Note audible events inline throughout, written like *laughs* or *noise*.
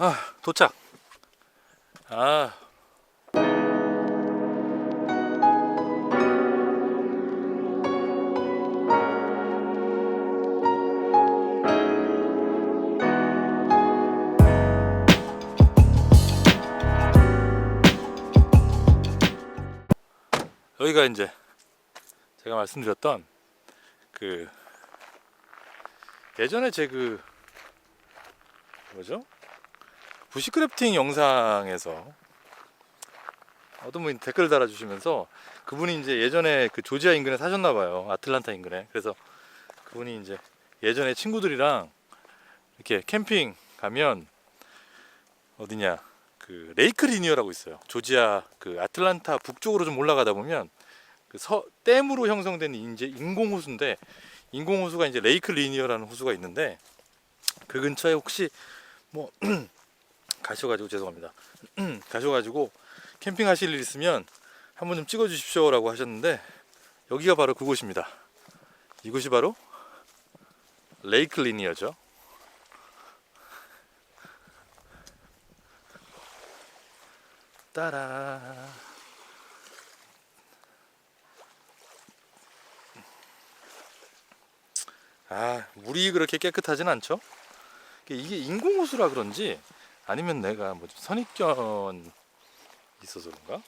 아 도착. 아 여기가 이제 제가 말씀드렸던 그 예전에 제 그 뭐죠? 부시크래프팅 영상에서 어떤 분이 댓글 달아주시면서 그분이 이제 예전에 그 조지아 인근에 사셨나 봐요. 아틀란타 인근에. 그래서 그분이 이제 예전에 친구들이랑 이렇게 캠핑 가면 어디냐 그 레이크 리니어라고 있어요. 조지아 그 아틀란타 북쪽으로 좀 올라가다 보면 그 서, 댐으로 형성된 이제 인공 호수인데 인공 호수가 이제 레이크 리니어라는 호수가 있는데 그 근처에 혹시 뭐 *clears throat* 가셔가지고 죄송합니다. *clears throat* 가셔가지고 캠핑하실 일 있으면 한 번 좀 찍어주십시오라고 하셨는데 여기가 바로 그곳입니다. 이곳이 바로 레이크 리니어죠. 따라. 아 물이 그렇게 깨끗하진 않죠. 이게 인공호수라 그런지 아니면 내가 뭐 좀 선입견 있어서 그런가?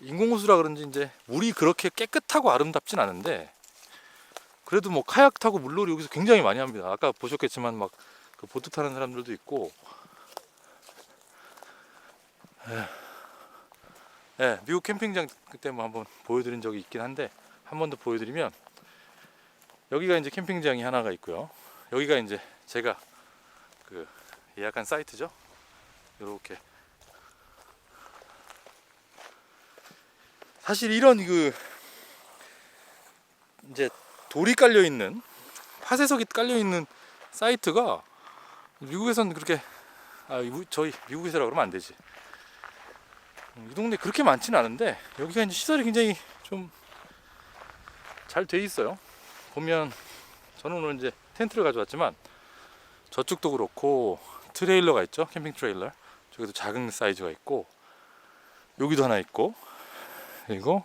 인공호수라 그런지 이제 물이 그렇게 깨끗하고 아름답진 않은데 그래도 뭐 카약 타고 물놀이 여기서 굉장히 많이 합니다. 아까 보셨겠지만 막 그 보트 타는 사람들도 있고. 에, 예, 미국 캠핑장 그때 뭐 한번 보여드린 적이 있긴 한데 한 번 더 보여드리면 여기가 이제 캠핑장이 하나가 있고요. 여기가 이제 제가 그 예약한 사이트죠. 이렇게 사실 이런 그 이제 돌이 깔려 있는 파쇄석이 깔려 있는 사이트가 미국에서는 그렇게 아 이- 저희 미국에서라 그러면 안 되지. 음, 이 동네 그렇게 많지는 않은데 여기가 이제 시설이 굉장히 좀 잘 돼 있어요. 보면 저는 오늘 이제 텐트를 가져왔지만 저쪽도 그렇고 트레일러가 있죠? 캠핑 트레일러. 저기도 작은 사이즈가 있고 여기도 하나 있고 그리고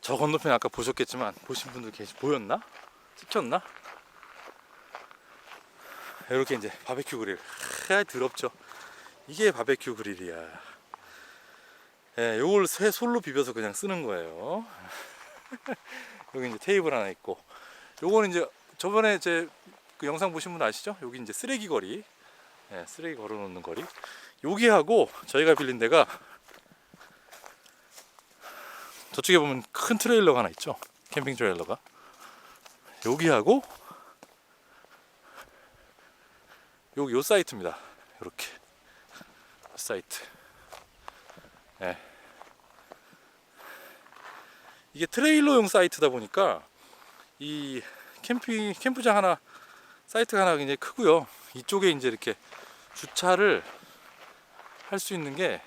저 건너편에 아까 보셨겠지만 보신 분들 계시 보였나? 찍혔나? 이렇게 이제 바베큐 그릴. 하 더럽죠? 이게 바베큐 그릴이야. 예, 요걸 새 솔로 비벼서 그냥 쓰는 거예요. *laughs* 여기 이제 테이블 하나 있고 요거는 이제 저번에 제 그 영상 보신 분 아시죠? 여기 이제 쓰레기 거리. 예, 쓰레기 걸어 놓는 거리. 여기하고 저희가 빌린 데가 저쪽에 보면 큰 트레일러가 하나 있죠? 캠핑 트레일러가. 여기하고 여기 요 사이트입니다. 이렇게. 요 사이트. 예. 이게 트레일러용 사이트다 보니까 이 캠핑 캠프장 하나 사이트가 하나 굉장히 크고요. 이쪽에 이제 이렇게 주차를 할 수 있는 게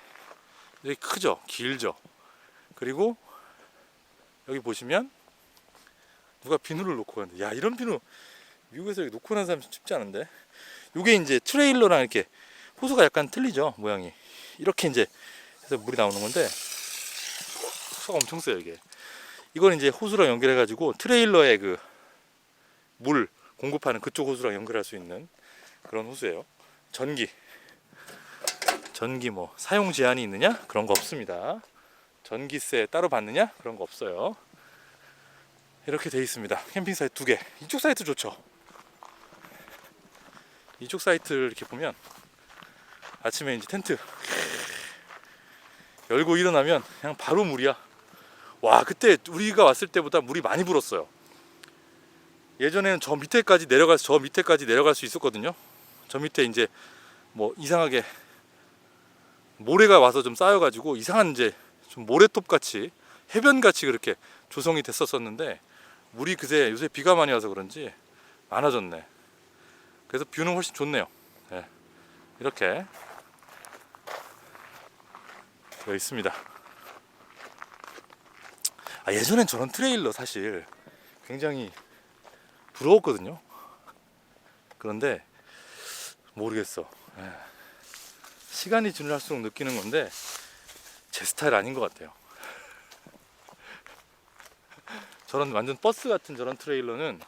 되게 크죠, 길죠. 그리고 여기 보시면 누가 비누를 놓고 가는데, 야 이런 비누 미국에서 이렇게 놓고 가는 사람 쉽지 않은데. 이게 이제 트레일러랑 이렇게 호수가 약간 틀리죠, 모양이. 이렇게 이제 해서 물이 나오는 건데 호수가 엄청 세요 이게. 이건 이제 호수랑 연결해 가지고 트레일러에 그물 공급하는 그쪽 호수랑 연결할 수 있는 그런 호수예요. 전기. 전기 뭐 사용 제한이 있느냐? 그런 거 없습니다. 전기세 따로 받느냐? 그런 거 없어요. 이렇게 돼 있습니다. 캠핑 사이트 두 개. 이쪽 사이트 좋죠. 이쪽 사이트를 이렇게 보면 아침에 이제 텐트 열고 일어나면 그냥 바로 물이야. 와 그때 우리가 왔을 때보다 물이 많이 불었어요. 예전에는 저 밑에까지 내려갈 저 밑에까지 내려갈 수 있었거든요. 저 밑에 이제 뭐 이상하게 모래가 와서 좀 쌓여가지고 이상한 이제 좀 모래톱 같이 해변 같이 그렇게 조성이 됐었었는데 물이 그새 요새 비가 많이 와서 그런지 많아졌네. 그래서 뷰는 훨씬 좋네요. 예. 이렇게 되어 있습니다. 아, 예전엔 저런 트레일러 사실 굉장히 부러웠거든요. 그 그런데 모르겠어. 예. 시간이 지날수록 느끼는 건데 제 스타일 아닌 것 같아요. *laughs* 저런 완전 버스 같은 저런 트레일러는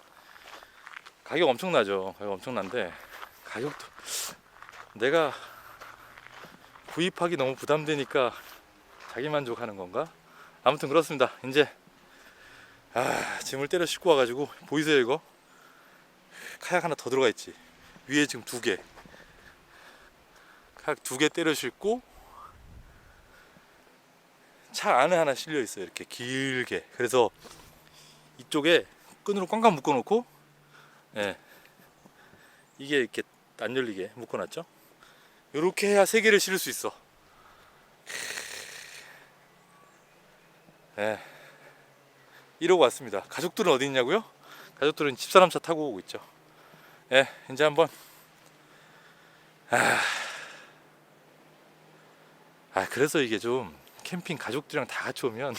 가격 엄청나죠. 가격 엄청난데 가격도 내가 구입하기 너무 부담되니까 자기 만족하는 건가? 아무튼 그렇습니다. 이제 아 짐을 때려 싣고 와가지고 보이세요 이거? 카약 하나 더 들어가 있지. 위에 지금 두 개. 카약 두 개 때려 싣고 차 안에 하나 실려 있어요. 이렇게 길게. 그래서 이쪽에 끈으로 꽝꽝 묶어 놓고, 예, 이게 이렇게 안 열리게 묶어 놨죠. 이렇게 해야 세 개를 실을 수 있어. 예, 이러고 왔습니다. 가족들은 어디 있냐고요? 가족들은 집사람 차 타고 오고 있죠. 예, 이제 한번 아, 아 그래서 이게 좀 캠핑 가족들이랑 다 같이 오면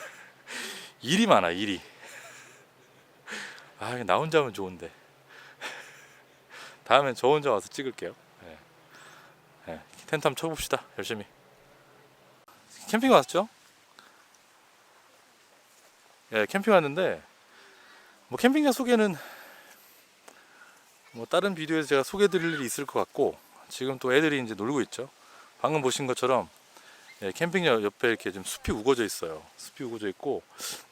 *laughs* 일이 많아 일이. 아, 나 혼자 하면 좋은데. 다음엔 저 혼자 와서 찍을게요. 예. 예, 텐트 한번 쳐봅시다. 열심히. 캠핑 왔죠? 예, 캠핑 왔는데 뭐 캠핑장 소개는 뭐 다른 비디오에서 제가 소개 드릴 일이 있을 것 같고 지금 또 애들이 이제 놀고 있죠. 방금 보신 것처럼 예, 캠핑장 옆에 이렇게 좀 숲이 우거져 있어요. 숲이 우거져 있고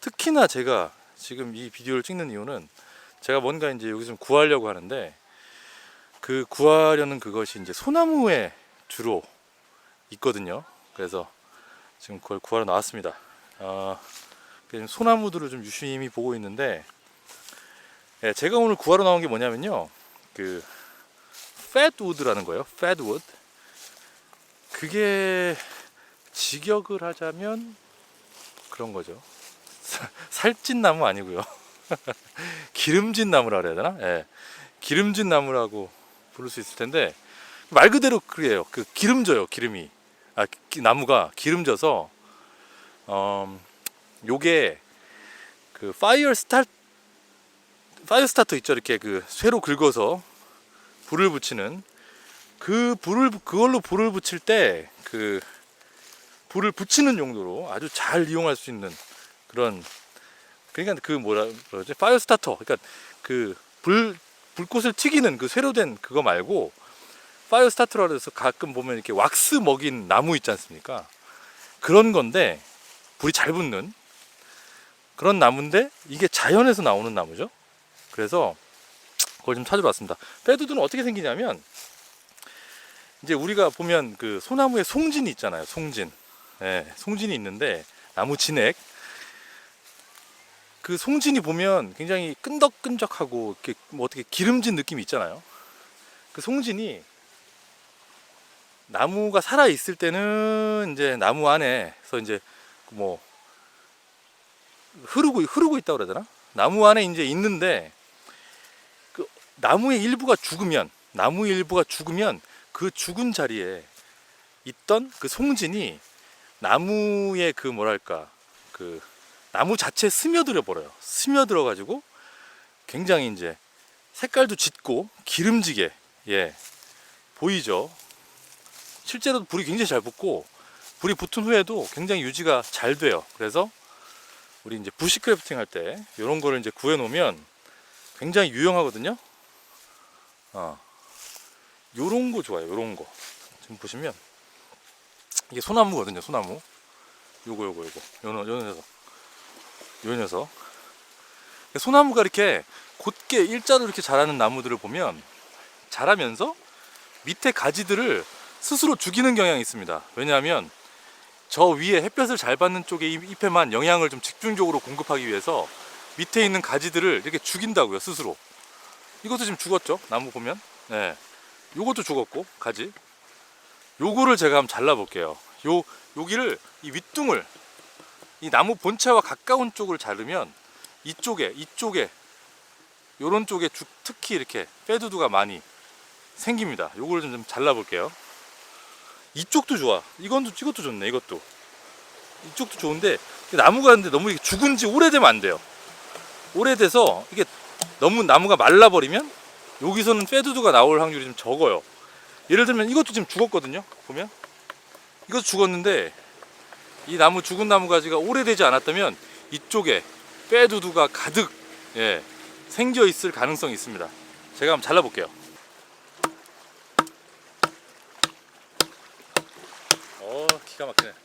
특히나 제가 지금 이 비디오를 찍는 이유는 제가 뭔가 이제 여기 좀 구하려고 하는데 그 구하려는 그것이 이제 소나무에 주로 있거든요. 그래서 지금 그걸 구하러 나왔습니다. 어, 소나무들을 좀 유심히 보고 있는데 예, 제가 오늘 구하러 나온 게 뭐냐면요. 그 팻우드라는 거예요. 팻우드. 그게 직역을 하자면 그런 거죠. 사- 살찐 나무 아니고요. *laughs* 기름진 나무라 그래야 되나? 예. 기름진 나무라고 부를 수 있을 텐데 말 그대로 그래요. 그 기름져요. 기름이. 아, 기- 나무가 기름져서 음, 요게 그 파이어 스타 파이어 스타터 있죠. 이렇게 그 쇠로 긁어서 불을 붙이는. 그 불을 그걸로 불을 붙일 때 그 불을 붙이는 용도로 아주 잘 이용할 수 있는 그런 그러니까 그 뭐라 그러지? 파이어 스타터. 그러니까 그 불 불꽃을 튀기는 그 쇠로 된 그거 말고 파이어 스타터라 해서 가끔 보면 이렇게 왁스 먹인 나무 있지 않습니까? 그런 건데 불이 잘 붙는 그런 나무인데 이게 자연에서 나오는 나무죠 그래서 그걸 좀 찾으러 왔습니다 패드들은 어떻게 생기냐면 이제 우리가 보면 그 소나무에 송진이 있잖아요 송진 예, 송진이 있는데 나무 진액 그 송진이 보면 굉장히 끈덕끈적하고 이렇게 뭐 어떻게 기름진 느낌이 있잖아요. 그 송진이 나무가 살아 있을 때는 이제 나무 안에서 이제 뭐 흐르고 흐르고 있다고 되나? 나무 안에 이제 있는데 그 나무의 일부가 죽으면 나무 일부가 죽으면 그 죽은 자리에 있던 그 송진이 나무의 그 뭐랄까 그 나무 자체에 스며들어 버려요. 스며들어 가지고 굉장히 이제 색깔도 짙고 기름지게 예 보이죠. 실제로 불이 굉장히 잘 붙고 불이 붙은 후에도 굉장히 유지가 잘 돼요. 그래서 우리 이제 부시크래프팅 할 때 이런 거를 이제 구해 놓으면 굉장히 유용하거든요. 어, 요런 거 좋아요. 요런 거 지금 보시면 이게 소나무거든요. 소나무. 요거 요거 요거 요, 요 녀석 요 녀석 소나무가 이렇게 곧게 일자로 이렇게 자라는 나무들을 보면 자라면서 밑에 가지들을 스스로 죽이는 경향이 있습니다 왜냐하면 저 위에 햇볕을 잘 받는 쪽의 잎- 잎에만 영양을 좀 집중적으로 공급하기 위해서 밑에 있는 가지들을 이렇게 죽인다고요 스스로 이것도 지금 죽었죠 나무 보면 네 요것도 죽었고 가지 요거를 제가 한번 잘라 볼게요 요 여기를 이 윗둥을 이 나무 본체와 가까운 쪽을 자르면 이쪽에 이쪽에 요런 쪽에 주- 특히 이렇게 페두두가 많이 생깁니다. 요거를 좀, 좀 잘라 볼게요. 이쪽도 좋아. 이건 또 이것도 좋네. 이것도 이쪽도 좋은데 이 나무가 근데 너무 죽은 지 오래되면 안 돼요. 오래돼서 이게 너무 나무가 말라버리면 여기서는 페드드가 나올 확률이 좀 적어요. 예를 들면 이것도 지금 죽었거든요. 보면 이것도 죽었는데 이 나무 죽은 나무 가지가 오래되지 않았다면 이쪽에 페드드가 가득 예, 생겨 있을 가능성이 있습니다. 제가 한번 잘라볼게요. 어 기가 막히네.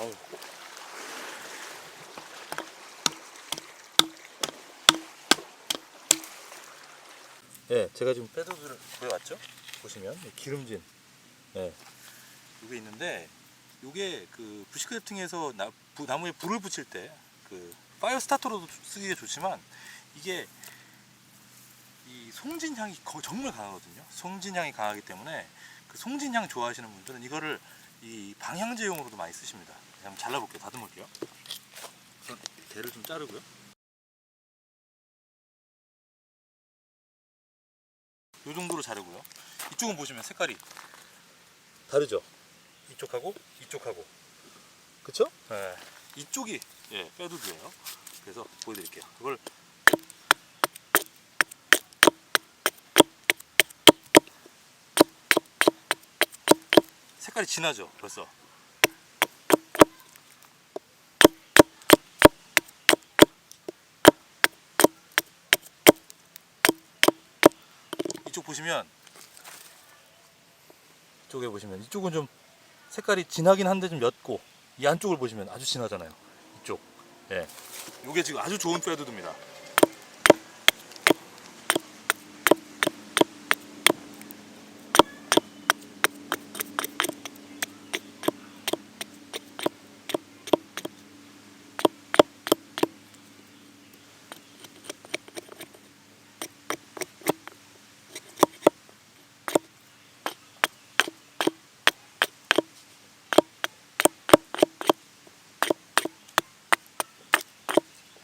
아우. 예, 제가 지금 패드들을 보여왔죠? 보시면 이 기름진, 예, 이게 있는데 이게 그 부시크래프팅에서 나, 부- 나무에 불을 붙일 때 그 파이어 스타터로도 쓰기가 좋지만 이게 이 송진 향이 거- 정말 강하거든요. 송진 향이 강하기 때문에 그 송진 향 좋아하시는 분들은 이거를 이 방향제용으로도 많이 쓰십니다. 한번 잘라볼게요. 다듬을게요. 우선 대를 좀 자르고요. 이 정도로 자르고요. 이쪽은 보시면 색깔이 다르죠. 이쪽하고 이쪽하고. 그쵸? 네. 이쪽이 예, 빼두드예요. 그래서 보여드릴게요. 이걸 색깔이 진하죠. 벌써. 보시면 이쪽에 보시면 이쪽은 좀 색깔이 진하긴 한데 좀 옅고 이 안쪽을 보시면 아주 진하잖아요. 이쪽. 예. 요게 지금 아주 좋은 패드드입니다.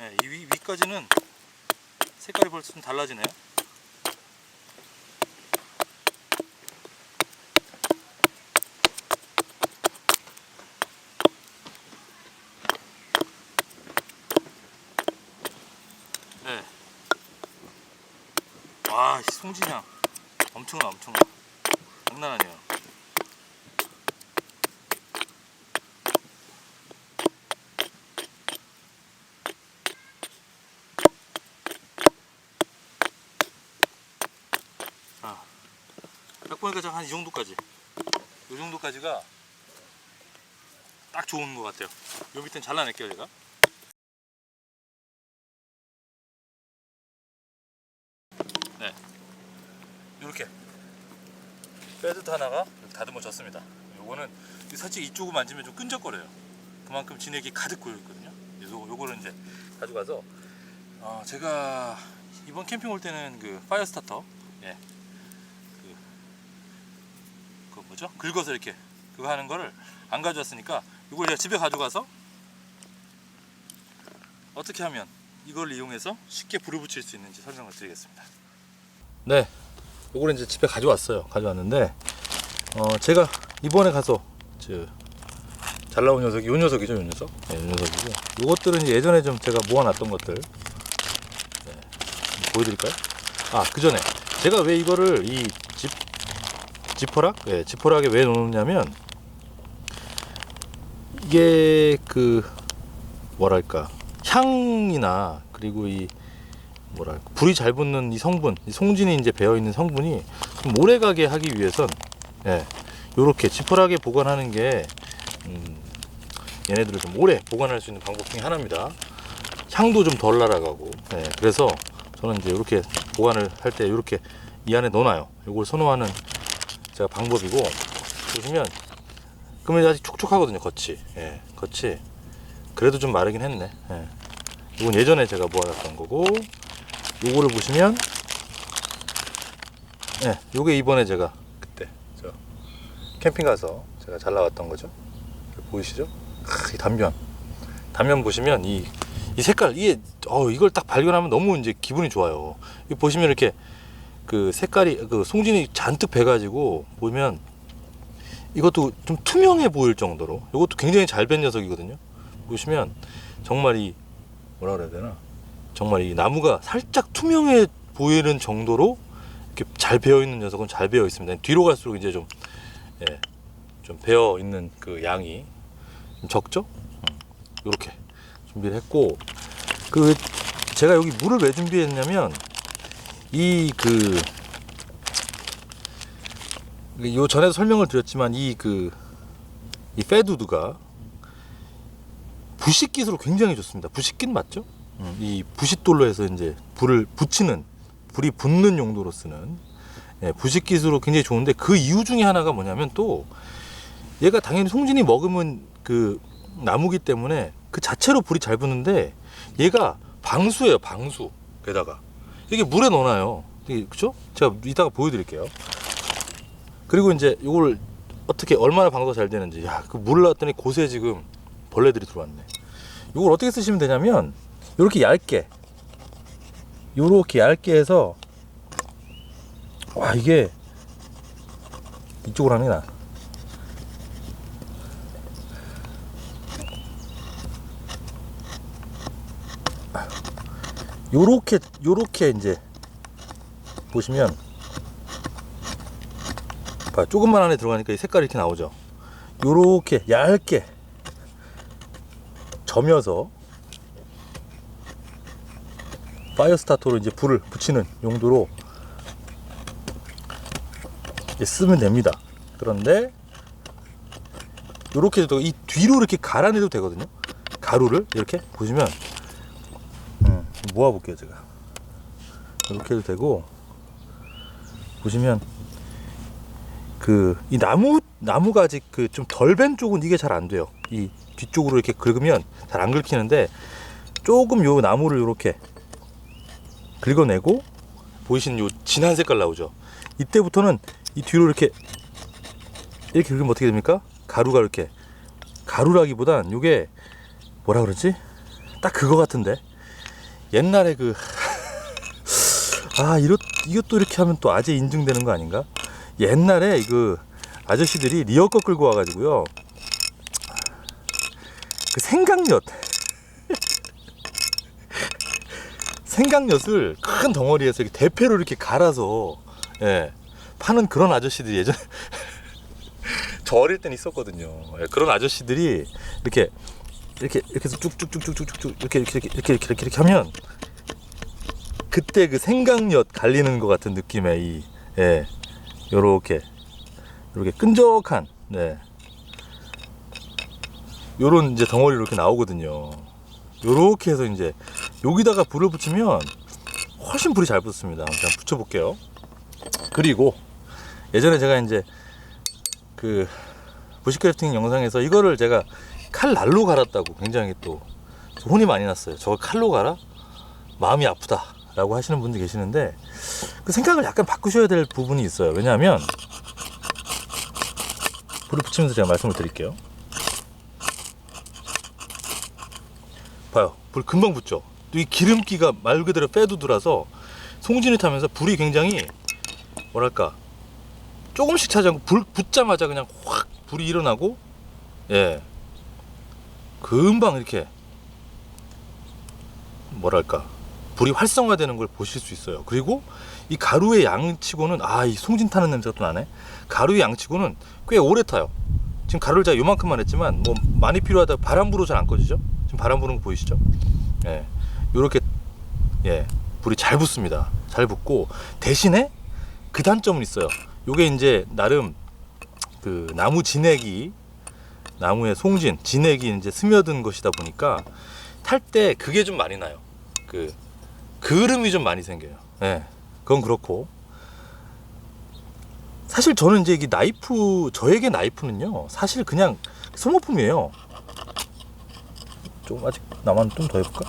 예, 이 위, 위까지는 색깔이 벌써 좀 달라지네요. 네. 와, 이 송진향. 엄청나, 엄청나. 장난 아니에요. 아, 딱 보니까 한이 정도까지. 이 정도까지가 딱 좋은 것 같아요. 요 밑엔 잘라낼게요, 제가. 네. 요렇게. 패드도 하나가 다듬어졌습니다. 요거는 사실 이쪽을 만지면 좀 끈적거려요. 그만큼 진액이 가득 고여 있거든요. 요거, 요거를 이제 가져가서 어, 제가 이번 캠핑 올 때는 그 파이어 스타터 예. 그, 그 뭐죠? 긁어서 이렇게 그거 하는 거를 안 가져왔으니까 이걸 제가 집에 가져가서 어떻게 하면 이걸 이용해서 쉽게 불을 붙일 수 있는지 설명을 드리겠습니다. 네, 이걸 이제 집에 가져왔어요. 가져왔는데 어, 제가 이번에 가서 저잘 나온 녀석이 요 녀석이죠, 요 녀석. 네, 요 녀석이고 요것들은 이제 예전에 좀 제가 모아놨던 것들 네, 보여드릴까요? 아, 그 전에 제가 왜 이거를 이 집, 지퍼락? 예, 지퍼락에 왜 놓느냐면 이게 그 뭐랄까 향이나 그리고 이 뭐랄까 불이 잘 붙는 이 성분, 이 송진이 이제 배어 있는 성분이 좀 오래 가게 하기 위해선 예, 요렇게 지퍼락에 보관하는 게 음, 얘네들을 좀 오래 보관할 수 있는 방법 중에 하나입니다. 향도 좀 덜 날아가고 예, 그래서 저는 이제 이렇게 보관을 할 때 이렇게 이 안에 넣어놔요. 이걸 선호하는 제가 방법이고 보시면 그러면 아직 촉촉하거든요. 겉이 예, 겉이 그래도 좀 마르긴 했네. 예. 이건 예전에 제가 모아놨던 거고 요거를 보시면 예, 요게 이번에 제가 그때 저 캠핑 가서 제가 잘 나왔던 거죠. 보이시죠? 크, 이 단면 단면 보시면 이 이 색깔 이게 어 이걸 딱 발견하면 너무 이제 기분이 좋아요. 이 보시면 이렇게 그 색깔이 그 송진이 잔뜩 배가지고 보면 이것도 좀 투명해 보일 정도로 이것도 굉장히 잘된 녀석이거든요. 보시면 정말 이 뭐라 그래야 되나 정말 이 나무가 살짝 투명해 보이는 정도로 이렇게 잘 배어 있는 녀석은 잘 배어 있습니다. 뒤로 갈수록 이제 좀 예, 좀 배어 있는 그 양이 좀 적죠? 이렇게 준비를 했고 그 제가 여기 물을 왜 준비했냐면 이 그 요 전에도 설명을 드렸지만 이 그이 페두드가 부식기수로 굉장히 좋습니다. 부식기는 맞죠? 음, 이 부싯돌로 해서 이제 불을 붙이는 불이 붙는 용도로 쓰는 예, 부식기수로 굉장히 좋은데 그 이유 중에 하나가 뭐냐면 또 얘가 당연히 송진이 먹으면 그 나무기 때문에 그 자체로 불이 잘 붙는데 얘가 방수예요 방수 게다가 이게 물에 넣어놔요. 그죠? 제가 이따가 보여드릴게요. 그리고 이제 이걸 어떻게 얼마나 방수가 잘 되는지. 야그 물을 넣었더니 곳에 지금 벌레들이 들어왔네. 이걸 어떻게 쓰시면 되냐면 이렇게 얇게 요렇게 얇게 해서 와 이게 이쪽으로 하는 게 나아 요렇게 요렇게 이제 보시면 봐 조금만 안에 들어가니까 이 색깔이 이렇게 나오죠? 요렇게 얇게 점여서 파이어 스타터로 이제 불을 붙이는 용도로 쓰면 됩니다. 그런데 요렇게 해도 이 뒤로 이렇게 갈아내도 되거든요. 가루를 이렇게 보시면 음, 모아볼게요 제가. 이렇게 해도 되고 보시면 그 이 나무 나무가 아직 그 좀 덜 밴 쪽은 이게 잘 안 돼요. 이 뒤쪽으로 이렇게 긁으면 잘 안 긁히는데 조금 요 나무를 이렇게 긁어내고 보이시는 요 진한 색깔 나오죠? 이때부터는 이 뒤로 이렇게 이렇게 긁으면 어떻게 됩니까? 가루가 이렇게 가루라기보단 요게 뭐라 그러지? 딱 그거 같은데 옛날에 그 *laughs* 아, 이것, 이것도 이렇게 하면 또 아재 인증되는 거 아닌가? 옛날에 그 아저씨들이 리어커 끌고 와가지고요. 그 생강엿. *laughs* 생강엿을 큰 덩어리에서 이렇게 대패로 이렇게 갈아서, 예, 파는 그런 아저씨들이 예전에 *laughs* 저 어릴 땐 있었거든요. 예, 그런 아저씨들이 이렇게 이렇게 이렇게 해서 쭉쭉쭉쭉쭉쭉 이렇게 이렇게 이렇게 이렇게 이렇게 이렇게 하면 그때 그 생강엿 갈리는 것 같은 느낌의 이 예, 요렇게 요렇게 끈적한 네 요런 이제 덩어리 이렇게 나오거든요. 요렇게 해서 이제 여기다가 불을 붙이면 훨씬 불이 잘 붙습니다. 한번 붙여 볼게요. 그리고 예전에 제가 이제 그 부시크래프팅 영상에서 이거를 제가 칼 날로 갈았다고 굉장히 또 혼이 많이 났어요. 저걸 칼로 갈아? 마음이 아프다. 라고 하시는 분들 계시는데 그 생각을 약간 바꾸셔야 될 부분이 있어요. 왜냐하면 불을 붙이면서 제가 말씀을 드릴게요. 봐요. 불 금방 붙죠. 또이 기름기가 말 그대로 빼두드라서 송진이 타면서 불이 굉장히 뭐랄까 조금씩 차지 않고 불 붙자마자 그냥 확 불이 일어나고 예 금방 이렇게 뭐랄까 불이 활성화되는 걸 보실 수 있어요. 그리고 이 가루의 양치고는 아 이 송진 타는 냄새가 또 나네. 가루의 양치고는 꽤 오래 타요. 지금 가루를 제가 요만큼만 했지만 뭐 많이 필요하다 바람 불어 잘 안 꺼지죠? 지금 바람 부는 거 보이시죠? 예, 요렇게 예 불이 잘 붙습니다. 잘 붙고 대신에 그 단점은 있어요. 요게 이제 나름 그 나무 진액이 나무의 송진 진액이 이제 스며든 것이다 보니까 탈 때 그게 좀 많이 나요. 그 그름이 좀 많이 생겨요. 예. 그건 그렇고. 사실 저는 이제 이 나이프, 저에게 나이프는요, 사실 그냥 소모품이에요. 좀 아직 나만 좀 더 해볼까?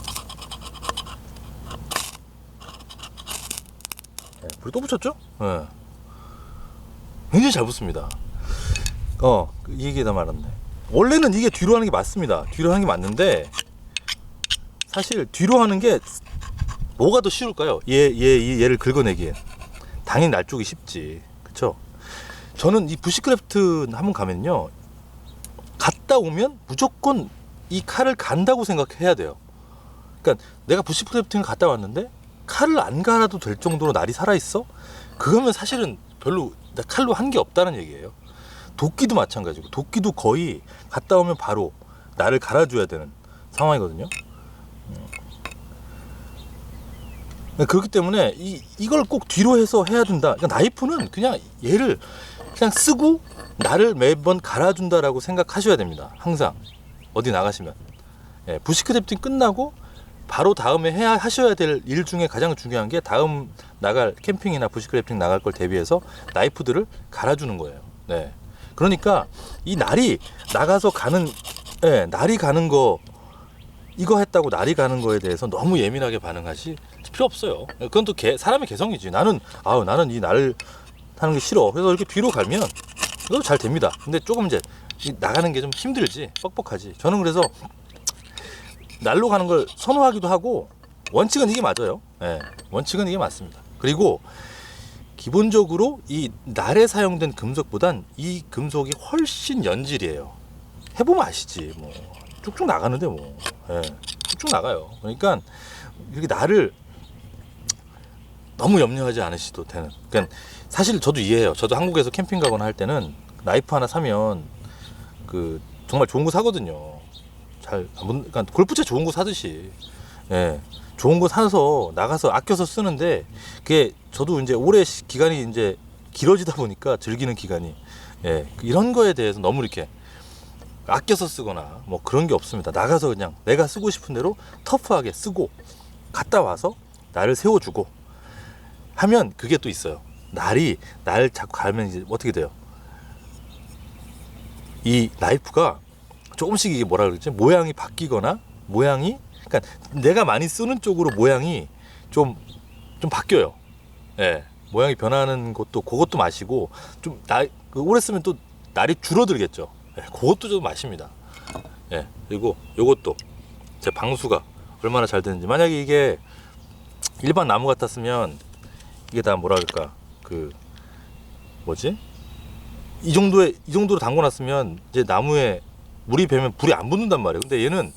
예, 불이 또 붙였죠? 예. 굉장히 잘 붙습니다. 어, 이 얘기다 말았네. 원래는 이게 뒤로 하는 게 맞습니다. 뒤로 하는 게 맞는데, 사실 뒤로 하는 게 뭐가 더 쉬울까요? 얘, 얘, 이 얘를 긁어내기엔 당연히 날 쪽이 쉽지, 그렇죠? 저는 이 부시크래프트 한번 가면요, 갔다 오면 무조건 이 칼을 간다고 생각해야 돼요. 그러니까 내가 부시크래프팅을 갔다 왔는데 칼을 안 갈아도 될 정도로 날이 살아 있어? 그러면 사실은 별로 나 칼로 한 게 없다는 얘기예요. 도끼도 마찬가지고 도끼도 거의 갔다 오면 바로 나를 갈아줘야 되는 상황이거든요. 음. 그렇기 때문에 이 이걸 꼭 뒤로 해서 해야 된다. 그러니까 나이프는 그냥 얘를 그냥 쓰고 나를 매번 갈아준다라고 생각하셔야 됩니다. 항상 어디 나가시면 예, 부시크래프팅 끝나고 바로 다음에 해야 하셔야 될 일 중에 가장 중요한 게 다음 나갈 캠핑이나 부시크래프팅 나갈 걸 대비해서 나이프들을 갈아주는 거예요. 네. 그러니까 이 날이 나가서 가는 예, 날이 가는 거 이거 했다고 날이 가는 거에 대해서 너무 예민하게 반응하시 필요 없어요. 그건 또 개, 사람의 개성이지. 나는 아우 나는 이 날을 타는 게 싫어. 그래서 이렇게 뒤로 갈면 이거 잘 됩니다. 근데 조금 이제 이 나가는 게 좀 힘들지, 뻑뻑하지. 저는 그래서 날로 가는 걸 선호하기도 하고 원칙은 이게 맞아요. 예, 원칙은 이게 맞습니다. 그리고 기본적으로 이 날에 사용된 금속보단 이 금속이 훨씬 연질이에요. 해보면 아시지. 뭐 쭉쭉 나가는데 뭐 예, 쭉쭉 나가요. 그러니까 이렇게 날을 너무 염려하지 않으셔도 되는. 그러니까 사실 저도 이해해요. 저도 한국에서 캠핑 가거나 할 때는 나이프 하나 사면 그 정말 좋은 거 사거든요. 잘, 그러니까 골프채 좋은 거 사듯이, 예, 좋은 거 사서 나가서 아껴서 쓰는데 그게 저도 이제 오래 시- 기간이 이제 길어지다 보니까 즐기는 기간이, 예, 이런 거에 대해서 너무 이렇게 아껴서 쓰거나 뭐 그런 게 없습니다. 나가서 그냥 내가 쓰고 싶은 대로 터프하게 쓰고 갔다 와서 나를 세워주고 하면 그게 또 있어요. 날이 날 자꾸 갈면 이제 어떻게 돼요? 이 라이프가 조금씩 이게 뭐라 그러지? 모양이 바뀌거나 모양이 그러니까 내가 많이 쓰는 쪽으로 모양이 좀 좀 바뀌어요. 예. 모양이 변하는 것도 그것도 마시고 좀날 그 오래 쓰면 또 날이 줄어들겠죠. 예. 그것도 좀 마십니다. 예. 그리고 요것도 제 방수가 얼마나 잘 되는지 만약에 이게 일반 나무 같았으면 이게 다 뭐라 그럴까 그 뭐지 이 정도에 이 정도로 담궈놨으면 이제 나무에 물이 배면 불이 안 붙는단 말이에요. 근데 얘는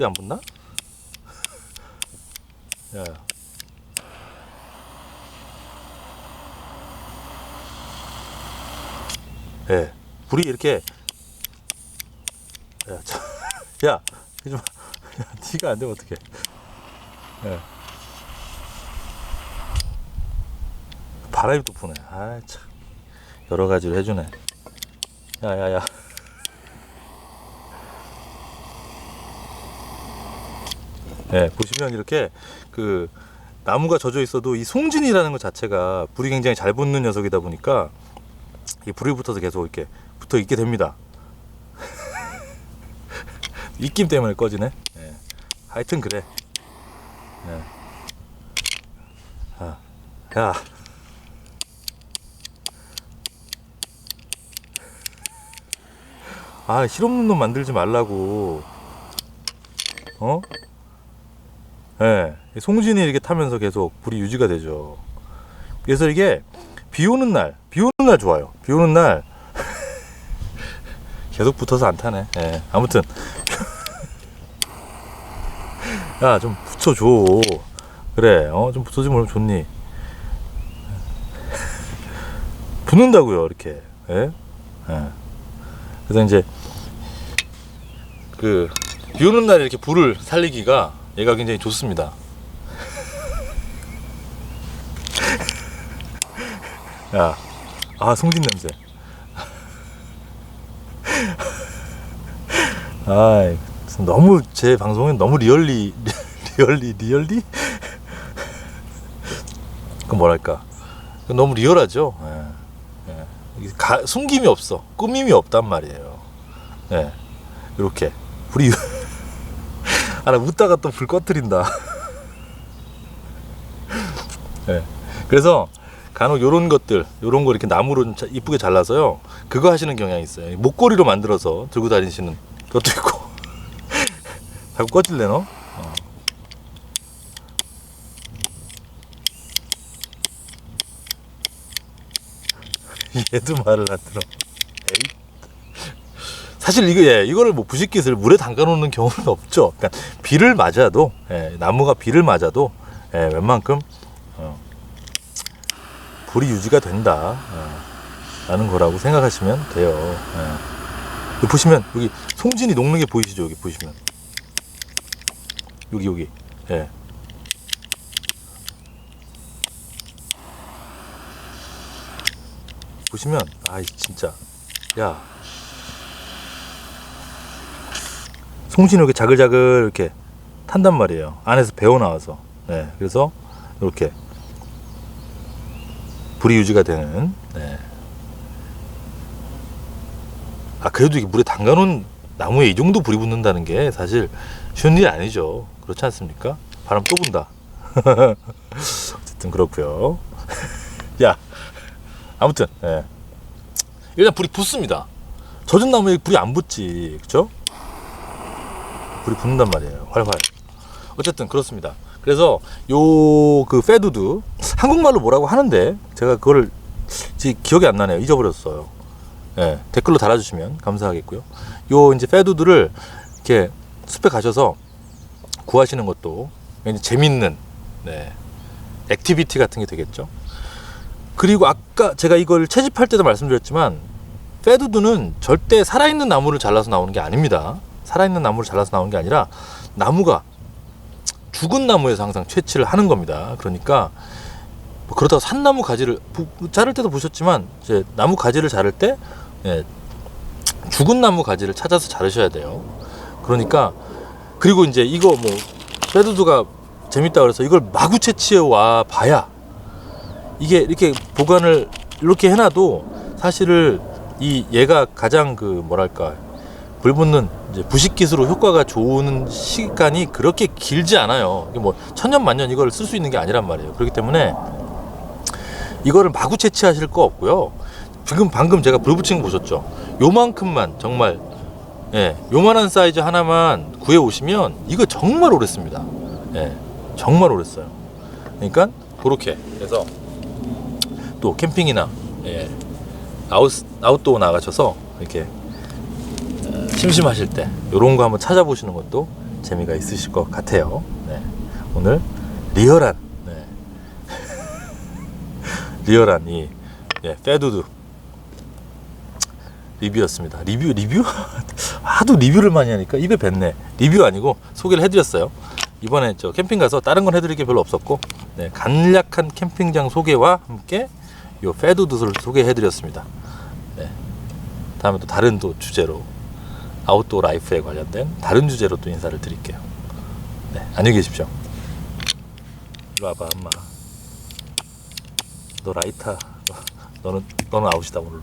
불이 안 붙나? *laughs* 야. 예, 불이 이렇게 야, 자, *laughs* 야, 좀, 야, 티가 안 되면 어떡해? 예. 바람이 또 부네. 아, 참. 여러 가지로 해주네. 야, 야, 야. 예, 보시면 이렇게 그 나무가 젖어 있어도 이 송진이라는 것 자체가 불이 굉장히 잘 붙는 녀석이다 보니까 이 불이 붙어서 계속 이렇게 붙어 있게 됩니다. *laughs* 입김 때문에 꺼지네. 예. 하여튼 그래. 예. 아, 야. 아 실없는 놈 만들지 말라고 어? 예. 네, 송진이 이렇게 타면서 계속 불이 유지가 되죠. 그래서 이게 비 오는 날 비 오는 날 좋아요. 비 오는 날 *laughs* 계속 붙어서 안 타네. 예. 아무튼. *laughs* 야 좀 붙여줘. 그래. 어 좀 붙여주면 좋니? *laughs* 붙는다고요 이렇게. 예? 예. 그래서 이제 그 비 오는 날에 이렇게 불을 살리기가 얘가 굉장히 좋습니다. 야, 아 송진 냄새. 아, 너무 제 방송은 너무 리얼리 리얼리 리얼리 그 뭐랄까 그 너무 리얼하죠. 예. 예. 가, 숨김이 없어. 꾸밈이 없단 말이에요. 예. 이렇게. 불이. 아, 나 웃다가 또 불 꺼뜨린다. 예. *laughs* 그래서 간혹 요런 것들 요런 거 이렇게 나무로 이쁘게 잘라서요 그거 하시는 경향이 있어요 목걸이로 만들어서 들고 다니시는 것도 있고 *laughs* 자꾸 꺼질래 너? 어. *laughs* 얘도 말을 안 들어. 사실 이거 예 이거를 뭐 부식깃을 물에 담가 놓는 경우는 없죠. 그러니까 비를 맞아도 예, 나무가 비를 맞아도 예, 웬만큼 어, 불이 유지가 된다 예, 라는 거라고 생각하시면 돼요. 예. 보시면 여기 송진이 녹는 게 보이시죠? 여기 보시면. 여기 여기. 예. 보시면 아이 진짜. 야 송진이 이렇게 자글자글 이렇게 탄단 말이에요. 안에서 배어 나와서. 네 그래서 이렇게 불이 유지가 되는 네. 아 그래도 이게 물에 담가놓은 나무에 이 정도 불이 붙는다는 게 사실 쉬운 일이 아니죠. 그렇지 않습니까? 바람 또 분다. *laughs* 어쨌든 그렇고요. *laughs* 야 아무튼 예. 일단 불이 붙습니다. 젖은 나무에 불이 안 붙지. 그쵸 불이 붙는단 말이에요. 활활. 어쨌든 그렇습니다. 그래서 요 그 페두드 *laughs* 한국말로 뭐라고 하는데 제가 그거를 기억이 안 나네요. 잊어버렸어요. 예, 댓글로 달아주시면 감사하겠고요. 요 이제 페두드를 이렇게 숲에 가셔서 구하시는 것도 굉장히 재밌는 네, 액티비티 같은 게 되겠죠. 그리고 아까 제가 이걸 채집할 때도 말씀드렸지만 페두드는 절대 살아있는 나무를 잘라서 나오는 게 아닙니다. 살아있는 나무를 잘라서 나오는 게 아니라 나무가 죽은 나무에서 항상 채취를 하는 겁니다. 그러니까 뭐 그렇다고 산나무 가지를 부- 자를 때도 보셨지만 이제 나무 가지를 자를 때 예, 죽은 나무 가지를 찾아서 자르셔야 돼요. 그러니까 그리고 이제 이거 뭐 페두드가 재밌다 그래서 이걸 마구 채취해 와 봐야 이게 이렇게 보관을 이렇게 해놔도 사실을 이 얘가 가장 그 뭐랄까 불 붙는 이제 부식깃으로 효과가 좋은 시간이 그렇게 길지 않아요. 이게 뭐 천년 만년 이걸 쓸 수 있는 게 아니란 말이에요. 그렇기 때문에 이거를 마구 채취하실 거 없고요. 지금 방금 제가 불 붙인 거 보셨죠? 요만큼만 정말 예, 요만한 사이즈 하나만 구해 오시면 이거 정말 오래 씁니다. 예, 정말 오래 써요. 그러니까 그렇게 해서 또 캠핑이나 예, 아웃 아웃도어 나가셔서 이렇게 어, 심심하실 때 이런 거 한번 찾아보시는 것도 재미가 있으실 것 같아요. 네. 오늘 리얼한 네. *laughs* 리얼한 이 예, 페두드 리뷰였습니다. 리뷰 리뷰 *laughs* 하도 리뷰를 많이 하니까 입에 뱉네. 리뷰 아니고 소개를 해드렸어요. 이번에 저 캠핑 가서 다른 건 해드릴 게 별로 없었고 네, 간략한 캠핑장 소개와 함께 요 페두드를 소개해드렸습니다. 네. 다음에 또 다른 또 주제로 아웃도어 라이프에 관련된 다른 주제로 또 인사를 드릴게요. 네, 안녕히 계십시오. 이리 와봐, 엄마. 너 라이터. *laughs* 너는 너는 아웃이다 오늘로.